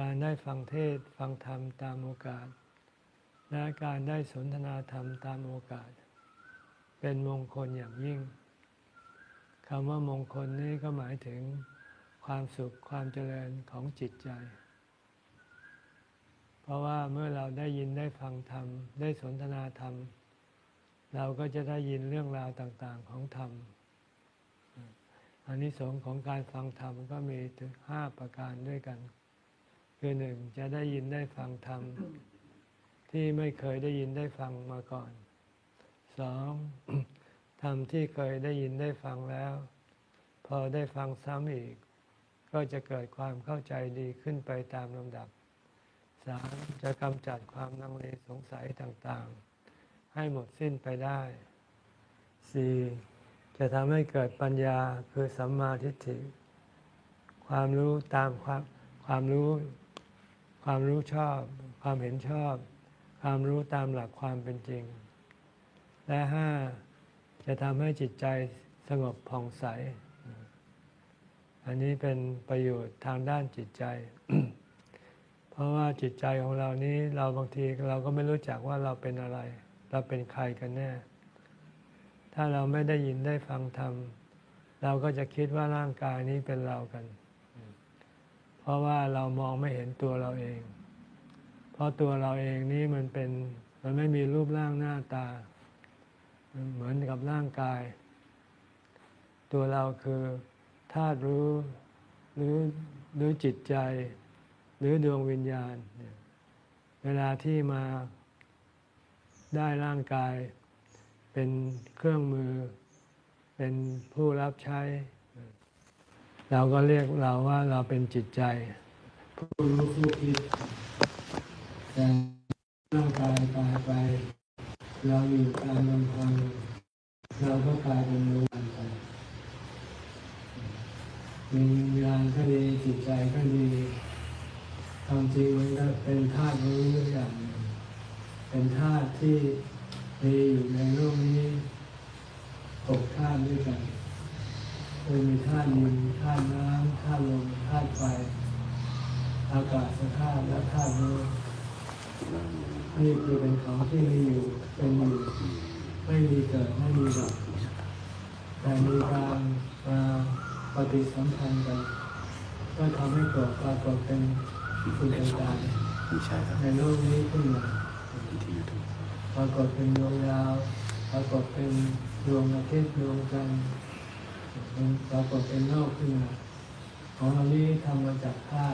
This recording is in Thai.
การได้ฟังเทศฟังธรรมตามโอกาส และการได้สนทนาธรรมตามโอกาส เป็นมงคลอย่างยิ่งคำว่ามงคลนี้ก็หมายถึงความสุขความเจริญของจิตใจ เพราะว่าเมื่อเราได้ยินได้ฟังธรรม ได้สนทนาธรรม เราก็จะได้ยินเรื่องราวต่าง ๆ ของธรรมอันนี้สงของการฟังธรรมก็มีถึงห้าประการด้วยกัน คือหนึ่งจะได้ยินได้ฟังธรรมที่ไม่เคยได้ยินได้ฟังมาก่อนสองธรรมที่เคยได้ยินได้ฟังแล้ว พอได้ฟังซ้ำอีก ก็จะเกิดความเข้าใจดีขึ้นไปตามลำดับสามจะกำจัดความลังเลสงสัยต่างๆ ให้หมดสิ้นไปได้สี่จะทำให้เกิดปัญญาคือสัมมาทิฏฐิ ความรู้ตามความความรู้ ความรู้ชอบ ความเห็นชอบ ความรู้ตามหลักความเป็นจริง และห้าจะทำให้จิตใจสงบผ่องใส อันนี้เป็นประโยชน์ทางด้านจิตใจ เพราะว่าจิตใจของเรานี้เราบางทีเราก็ไม่รู้จักว่าเราเป็นอะไร เราเป็นใครกันแน่ ถ้าเราไม่ได้ยินได้ฟังธรรมเราก็จะคิดว่าร่างกายนี้เป็นเรากัน เพราะว่าเรามองไม่เห็นตัวเราเอง เพราะตัวเราเองนี้มันเป็นมันไม่มีรูปร่างหน้าตา เหมือนกับร่างกาย ตัวเราคือธาตุรู้หรือหรือจิตใจ หรือดวงวิญญาณ เวลาที่มาได้ร่างกาย เป็นเครื่องมือ เป็นผู้รับใช้ เราก็เรียกเราว่าเราเป็นจิตใจผู้รู้ผู้คิดแต่ร่างกายตายไป เราอยู่ตามลำพังเราก็กลายเป็นวิญญาณไปมีวิญญาณก็ดีจิตใจก็ดีความจริงมันก็เป็นธาตุรู้อย่างเป็นธาตุที่มีอยู่ในโลกนี้หกธาตุด้วยกัน คือมีธาตุดินธาตุน้ำธาตุลมธาตุไฟ อากาศธาตุและธาตุรู้นี่คือเป็นของที่มีอยู่เป็นอยู่ไม่มีเกิดไม่มีดับแต่มีการมาปฏิสัมพันธ์กัน ก็ทำให้เกิดปรากฏเป็นสิ่งต่างไม่ใช่ครับๆในโลกนี้ขึ้นมาที่ยูทูบปรากฏเป็นดวงดาวปรากฏเป็นดวงอาทิตย์ดวงจันทร์ ปรากฏเป็นโลกขึ้นมาของเรานี้ทำมาจากธาตุ